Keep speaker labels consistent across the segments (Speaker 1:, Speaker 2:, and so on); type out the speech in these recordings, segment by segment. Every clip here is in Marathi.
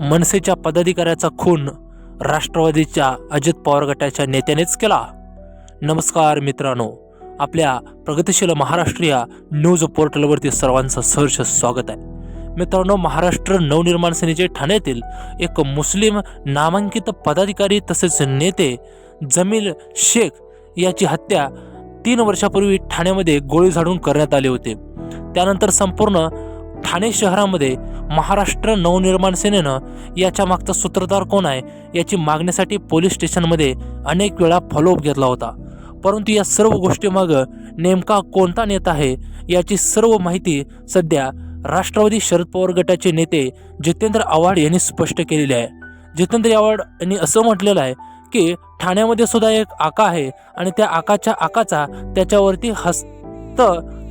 Speaker 1: मनसेच्या पदाधिकाऱ्याचा खून राष्ट्रवादीच्या अजित पवार गटाच्या नेत्यानेच केला. नमस्कार मित्रांनो आपल्या प्रगतिशील महाराष्ट्र या न्यूज पोर्टलवरती सर्वांचं सहर्ष स्वागत आहे. मित्रांनो महाराष्ट्र नवनिर्माण सेनेचे ठाण्यातील एक मुस्लिम नामांकित पदाधिकारी तसेच नेते जमील शेख याची हत्या तीन वर्षापूर्वी ठाण्यामध्ये गोळी झाडून करण्यात आले होते. त्यानंतर संपूर्ण ठाणे शहरामध्ये महाराष्ट्र नवनिर्माण सेनेनं याच्या मागचा सूत्रधार कोण आहे याची मागण्यासाठी पोलीस स्टेशनमध्ये अनेक वेळा फॉलोअप घेतला होता. परंतु या सर्व गोष्टीमागं नेमका कोणता नेता आहे याची सर्व माहिती सध्या राष्ट्रवादी शरद पवार गटाचे नेते जितेंद्र आव्हाड यांनी स्पष्ट केलेले आहे. जितेंद्र आव्हाड यांनी असं म्हटलेलं आहे की ठाण्यामध्ये सुद्धा एक आका आहे आणि त्या आकाच्या आकाचा त्याच्यावरती हस्त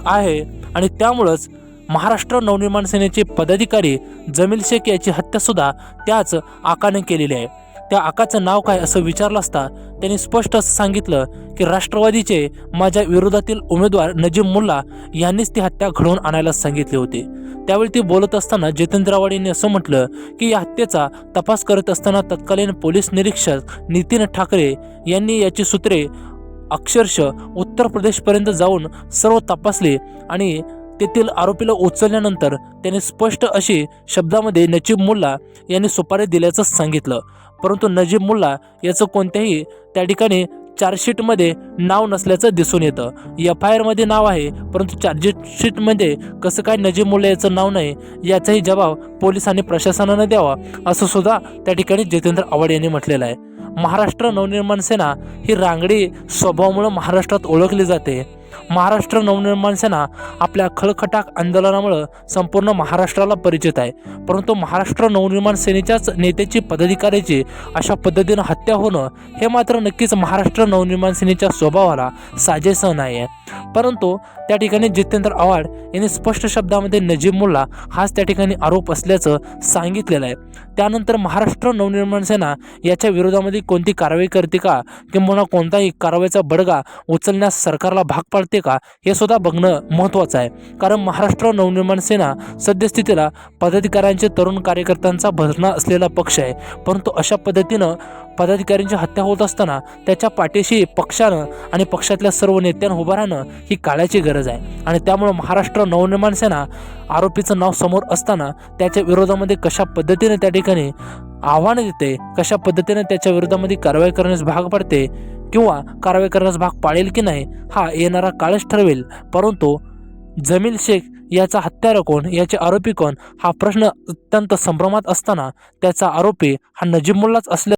Speaker 1: आहे आणि त्यामुळंच महाराष्ट्र नवनिर्माण सेनेचे पदाधिकारी जमील शेख याची हत्यासुद्धा त्याच आकाने केलेली आहे. त्या आकाचं नाव काय असं विचारलं असता त्यांनी स्पष्ट असं सांगितलं की राष्ट्रवादीचे माझ्या विरोधातील उमेदवार नजीम मुल्ला यांनीच ती हत्या घडवून आणायला सांगितले होते. त्यावेळी ते बोलत असताना जितेंद्र यांनी असं म्हटलं की या हत्येचा तपास करत असताना तत्कालीन पोलीस निरीक्षक नितीन ठाकरे यांनी याची सूत्रे अक्षरश उत्तर प्रदेशपर्यंत जाऊन सर्व तपासले आणि तेथील आरोपीला उचलल्यानंतर त्याने स्पष्ट अशी शब्दामध्ये नजीब मुल्ला यांनी सुपारी दिल्याचं सांगितलं. परंतु नजीब मुल्ला याचं कोणत्याही त्या ठिकाणी चार्जशीटमध्ये नाव नसल्याचं दिसून येतं. एफ आय आरमध्ये नाव आहे परंतु चार्जशीटमध्ये कसं काय नजीब मुल्ला याचं नाव नाही याचाही जबाब पोलिसांनी प्रशासनानं द्यावा असं सुद्धा त्या ठिकाणी जितेंद्र आव्हाड यांनी म्हटलेलं आहे. महाराष्ट्र नवनिर्माण सेना ही रांगडी स्वभावामुळं महाराष्ट्रात ओळखली जाते. महाराष्ट्र नवनिर्माण सेना आपल्या खळखटाक आंदोलनामुळं संपूर्ण महाराष्ट्राला परिचित आहे. परंतु महाराष्ट्र नवनिर्माण सेनेच्याच नेत्याची पदाधिकाऱ्याची अशा पद्धतीनं हत्या होणं हे मात्र नक्कीच महाराष्ट्र नवनिर्माण सेनेच्या स्वभावाला साजेसं नाही आहे परंतु त्या ठिकाणी जितेंद्र आव्हाड यांनी स्पष्ट शब्दामध्ये नजीब मुल्ला हाच त्या ठिकाणी आरोप असल्याचं सांगितलेलं आहे. त्यानंतर महाराष्ट्र नवनिर्माण सेना याच्या विरोधामध्ये कोणती कारवाई करते का? किंवा कोणताही कारवाईचा बडगा उचलण्यास सरकारला भाग पाडते का? हे सुद्धा बघणं महत्त्वाचं आहे. कारण महाराष्ट्र नवनिर्माण सेना सद्यस्थितीला पदाधिकाऱ्यांचे तरुण कार्यकर्त्यांचा भरणा असलेला पक्ष आहे. परंतु अशा पद्धतीनं पदाधिकाऱ्यांची हत्या होत असताना त्याच्या पाठीशी पक्षानं आणि पक्षातल्या सर्व नेत्यांना उभं राहणं ही काळाची गरज आहे. आणि त्यामुळं महाराष्ट्र नवनिर्माण सेना आरोपीचं नाव समोर असताना त्याच्या विरोधामध्ये कशा पद्धतीने त्या ठिकाणी आव्हान देते कशा पद्धतीने त्याच्या विरोधामध्ये कारवाई करण्यास भाग पडते किंवा कारवाई करण्यास भाग पाळेल की नाही हा येणारा काळच ठरवेल. परंतु जमील शेख याचा हत्यारा कोण याचे आरोपी कोण हा प्रश्न अत्यंत संभ्रमात असताना त्याचा आरोपी हा नजीबमुल्लाच असल्या